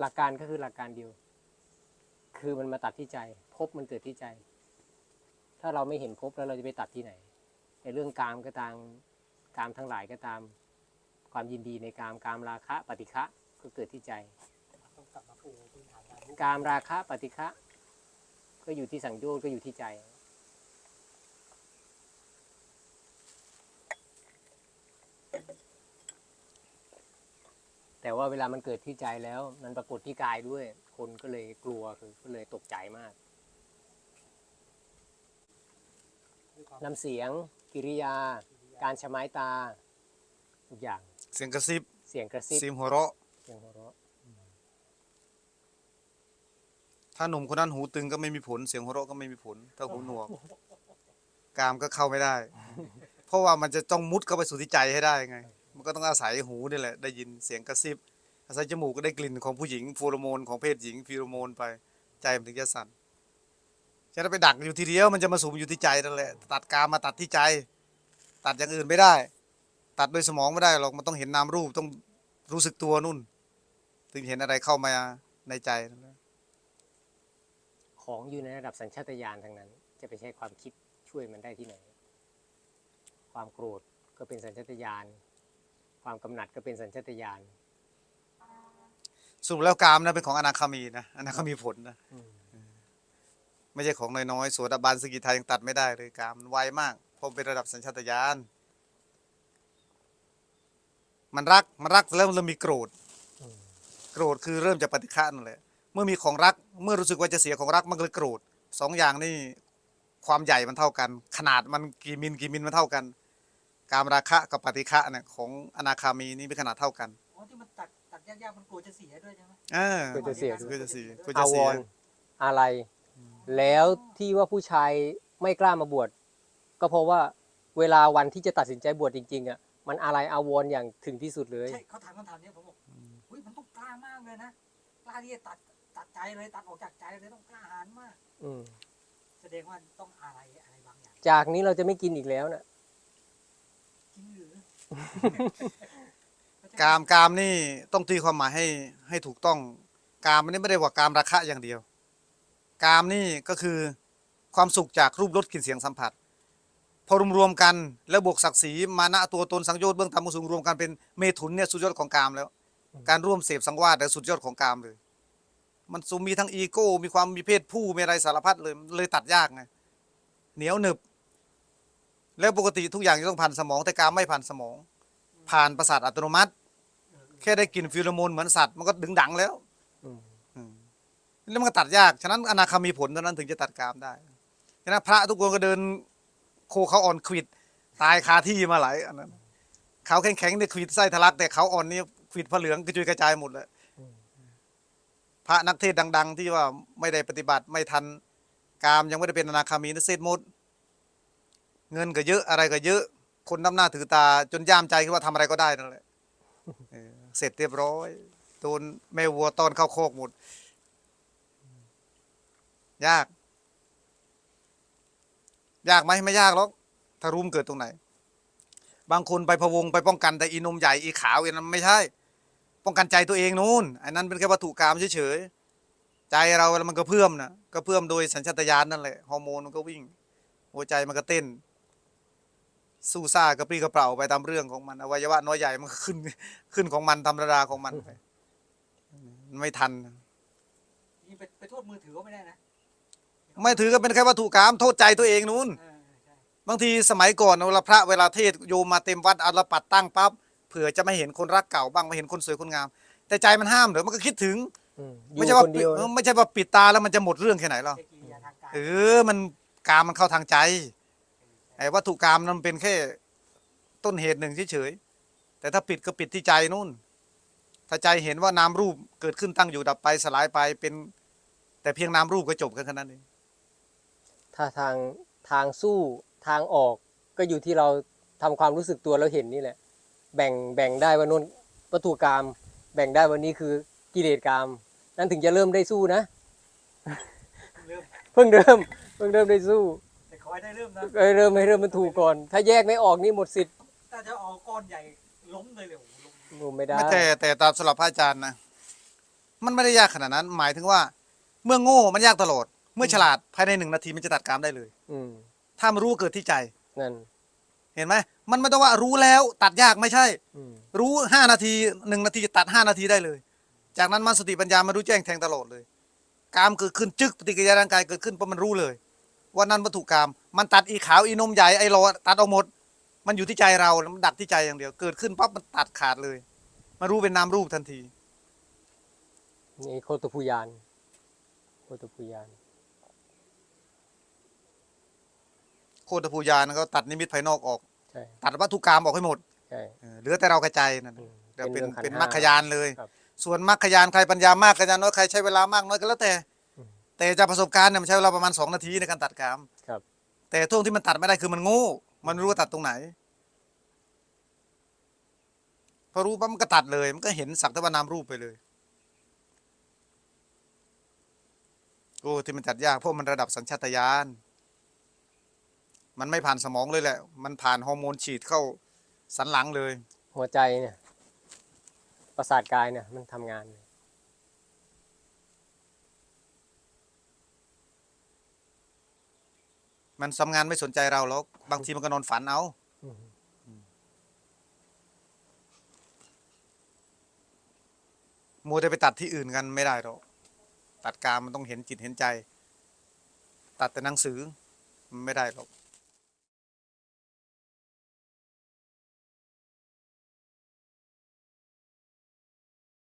หลักการก็คือหลักการเดียว คือมันมาตัดที่ใจภพมันเกิดที่ใจ ถ้าเราไม่เห็นภพแล้วเราจะไปตัดที่ไหนในเรื่องกามก็ตามกามทั้งหลายก็ตาม ความยินดีในกามกามราคะ ปฏิฆะก็เกิดที่ใจต้องกลับมาปูพื้นฐานการรู้กามราคะปฏิฆะก็อยู่ที่สังโยชน์ก็อยู่ที่ใจ แต่ว่าเวลามันเกิดที่ใจแล้ว มันปรากฏที่กายด้วย คนก็เลยกลัวคือก็เลยตกใจมากด้วยความน้ำเสียง กิริยา การชะไม้ตาทุกอย่างเสียงกระซิบเสียงกระซิบเสียงหัวเราะเสียงหัวเราะถ้าหนุ่มคนนั้นหูตึงก็ไม่มีผล เสียงหัวเราะก็ไม่มีผล ถ้าหูหนวกกามก็เข้าไม่ได้ เพราะว่ามันจะต้องมุดเข้าไปสู่ที่ใจให้ได้ไง มันก็ต้องอาศัยหูนี่แหละ ได้ยินเสียงกระซิบ อาศัยจมูกก็ได้กลิ่นของผู้หญิงโฟโรโมนของเพศหญิงฟีโรโมนไปใจมันถึงจะสั่นจะไปดักอยู่ทีเดียวมันจะมาสูมอยู่ที่ใจนั่นแหละตัดกามาตัดที่ใจ ตัดอย่างอื่นไม่ได้ ตัดโดยสมองไม่ได้หรอกมันต้องเห็นนามรูปต้องรู้สึกตัวนู่น ถึงเห็นอะไรเข้ามาในใจนั่นแหละของอยู่ในระดับสัญชาตญาณทั้งนั้น จะไปใช้ความคิดช่วยมันได้ที่ไหน ความโกรธก็เป็นสัญชาตญาณ ความกำหนัดก็เป็นสัญชาตญาณสรุปแล้วกามนะเป็นของอนาคามีนะอนาคามีผลนะอืมไม่ใช่ของน้อยๆโสดาบันสกิทายังตัดไม่ได้เลยกามมันไวมากเพราะเป็นระดับสัญชาตญาณมันรักมันรักแล้วมันเริ่มมีโกรธอืมโกรธคือเริ่มจากปฏิฆะนั่นแหละเมื่อมีของรักเมื่อรู้สึกว่าจะเสียของรักมันก็เลยโกรธสองอย่างนี่ความใหญ่มันเท่ากัน ขนาดมันกี่มิลกี่มิลมันเท่ากัน กามราคะกับปฏิฆะเนี่ยของอนาคามีนี่เป็นขนาดเท่ากันอ๋อที่มันตัดตัดยากๆมันกลัวจะเสียด้วยใช่ไหม เออก็จะเสีย ก็จะเสียก็อาจะวเสียรณ์อะไรแล้วที่ว่าผู้ชายไม่กล้ามาบวชก็เพราะว่าเวลาวันที่จะตัดสินใจบวชจริงๆอะมันอะไรอาวรณ์อย่างถึงที่สุดเลย ใช่เขาถามคำถามเนี้ยผมบอกอุ้ยมันต้องกล้ามากเลยนะ กล้าที่จะตัดตัดใจเลยตัดออกจากใจเลยต้องกล้าหาญมาก อืมแสดงว่าต้องอะไรอะไรบางอย่างจากนี้เราจะไม่กินอีกแล้วนะจริงหรือ กามกามนี่ต้องตีความหมายให้ให้ถูกต้อง กามนี่ไม่ได้ว่ากามราคะอย่างเดียว กามนี่ก็คือความสุขจากรูปรสกลิ่นเสียงสัมผัส พอรวมรวมๆกันแล้วบวกศักดิ์ศรีมานะตัวตนสังโยชน์เบื้องต่ำเบื้องสูงรวมกันเป็นเมถุนเนี่ยสุดยอดของกามแล้ว การร่วมเสพสังวาสแต่สุดยอดของกามเลย มันสูมีทั้งอีโก้ มีความมีเพศผู้มีอะไรสารพัดเลยเลยตัดยากไงเหนียวหนึบ แล้วปกติทุกอย่างจะต้องผ่านสมองแต่กามไม่ผ่านสมอง ผ่านประสาทอัตโนมัติ แค่ได้กลิ่นฟิโรโมนเหมือนสัตว์มันก็ดึงดังแล้วอืมอืมแล้วมันก็ตัดยากฉะนั้นอนาคามีผลเท่านั้นถึงจะตัดกามได้ฉะนั้นพระทุกคนก็เดินโคเขาอ่อนขวิดตายคาที่มาหลายอันนั้นเขาแข็งๆเนี่ยขวิดไส้ทะลัก แต่เขาอ่อนนี่ขวิดผ้าเหลืองกระจุยกระจายหมดเลยพระนักเทศดัง ๆ ที่ว่าไม่ได้ปฏิบัติไม่ทันกามยังไม่ได้เป็นอนาคามีนะเซตหมด เงินก็เยอะอะไรก็เยอะ คนน้ำหน้าถือตา จนย่ามใจคิดว่าทำอะไรก็ได้นั่นแหละเสร็จเรียบร้อยโดนแม่วัวตอนเข้าโคกหมด ยาก ยากไหมไม่ยากหรอกถ้ารุมเกิดตรงไหน บางคนไปพะวงไปป้องกันแต่อีนมใหญ่อีขาวอีนั้นไม่ใช่ ป้องกันใจตัวเองนู่นอันนั้นเป็นแค่วัตถุกรรมเฉยๆใจเราแล้วมันก็เพิ่มนะก็เพิ่มโดยสัญชาตญาณนั่นแหละฮอร์โมนมันก็วิ่ง หัวใจมันก็เต้น สู้ซ่ากระปรี้กระเปร่าไปตามเรื่องของมันอวัยวะน้อยใหญ่มันก็ขึ้นขึ้นของมันธรรมดาของมันไปมันไม่ทันนี่ไปไปโทษมือถือก็ไม่ได้นะไม่ถือก็เป็นแค่วัตถุกรรมโทษใจตัวเองนู่นเออใช่บางทีสมัยก่อนเวลาพระเวลาเทศน์โยมมาเต็มวัดอาราปัดตั้งปั๊บเผื่อจะไม่เห็นคนรักเก่าบ้างไม่เห็นคนสวยคนงาม แต่ใจมันห้ามเดี๋ยวมันก็คิดถึงอืมอไม่ยู่ใช่ว่าคนเดียวเออนะไม่ใช่ว่าปิดตาแล้วมันจะหมดเรื่องแค่ไหนหรอกใช่กิริยาทางกายเออมันกามมันเข้าทางใจ ไอ้วัตถุกรรมนั้นเป็นแค่ต้นเหตุหนึ่งเฉยๆแต่ถ้าปิดก็ปิดที่ใจนู่น ถ้าใจเห็นว่านามรูปเกิดขึ้นตั้งอยู่ดับไปสลายไปเป็น แต่เพียงนามรูปก็จบกันแค่นั้นเองถ้าทางทางสู้ทางออกก็อยู่ที่เราทำความรู้สึกตัวแล้วเห็นนี่แหละ แบ่งแบ่งได้ว่านู่นวัตถุกรรมแบ่งได้วันนี้คือกิเลสกรรมนั่นถึงจะเริ่มได้สู้นะเริ่มเพิ่งเริ่มเพิ่งเริ่มได้สู้แต่ข อให้ได้เริ่มนะเอ้ยเริ่มให้เริ่มมันถูกก่อน ถ้าแยกไม่ออกนี่หมดสิทธิ์ถ้าจะเอาก้อนใหญ่ล้มเลยเลยโอ้โหล้มโอ้ไม่ได้ไม่แต่แต่ตามสำหรับพระอาจารย์นะ มันไม่ได้ยากขนาดนั้น หมายถึงว่า เมื่อโง่มันยากตลอด เมื่อฉลาดภายในหนึ่งนาทีมันจะตัดกรามได้เลย อืมถ้ามันรู้ว่าเกิดที่ใจ นั่นเห็นไหมมันไม่ต้องว่ารู้แล้วตัดยากไม่ใช่ อืมรู้ห้านาทีหนึ่งนาทีตัดห้านาทีได้เลย จากนั้นมันสติปัญญามารู้แจ้งแทงตลอดเลย กามเกิดขึ้นจึกปฏิกิริยาร่างกายเกิดขึ้นเพราะมันรู้เลย ว่านั้นวัตถุกรรมมันตัดอีขาวอีนมใหญ่ไอรอตัดเอาหมด มันอยู่ที่ใจเราแล้วมันดักที่ใจอย่างเดียว เกิดขึ้นปั๊บมันตัดขาดเลยมารู้เป็นนามรูปทันทีนี่โคตรภูยานโคตรภูยานโคตรภูยานเขาตัดนิมิตภายนอกออกใช่ตัดวัตถุกรรมออกให้หมดใช่เออเหลือแต่เรากระจายนั่นอืน่ะมเดี๋ยวเป็นรื่องขัธ์เป็นห้มรรคยานเลยครับส่วนมรรคยานใครปัญญามากปัญญาน้อยใครใช้เวลามากน้อยก็แล้วแต่อืม แต่จากประสบการณ์เนี่ยมันใช้เวลาประมาณสองนาทีในการตัดกรามครับ แต่ช่วงที่มันตัดไม่ได้คือมันโง่มันไม่รู้ว่าตัดตรงไหน พอรู้ปั๊บมันก็ตัดเลย มันก็เห็นสักแต่ว่านามรูปไปเลยโอ้ที่มันตัดยากเพราะมันระดับสัญชาตญาณมันไม่ผ่านสมองเลยแหละ มันผ่านฮอร์โมนฉีดเข้าสันหลังเลย หัวใจเนี่ย ประสาทกายเนี่ย มันทำงาน มันทำงานไม่สนใจเราแล้วบางทีมันก็นอนฝันเอาอืมมัวแต่ไปตัดที่อื่นกันไม่ได้หรอกตัดกามมันต้องเห็นจิตเห็นใจ ตัดแต่หนังสือมันไม่ได้หรอก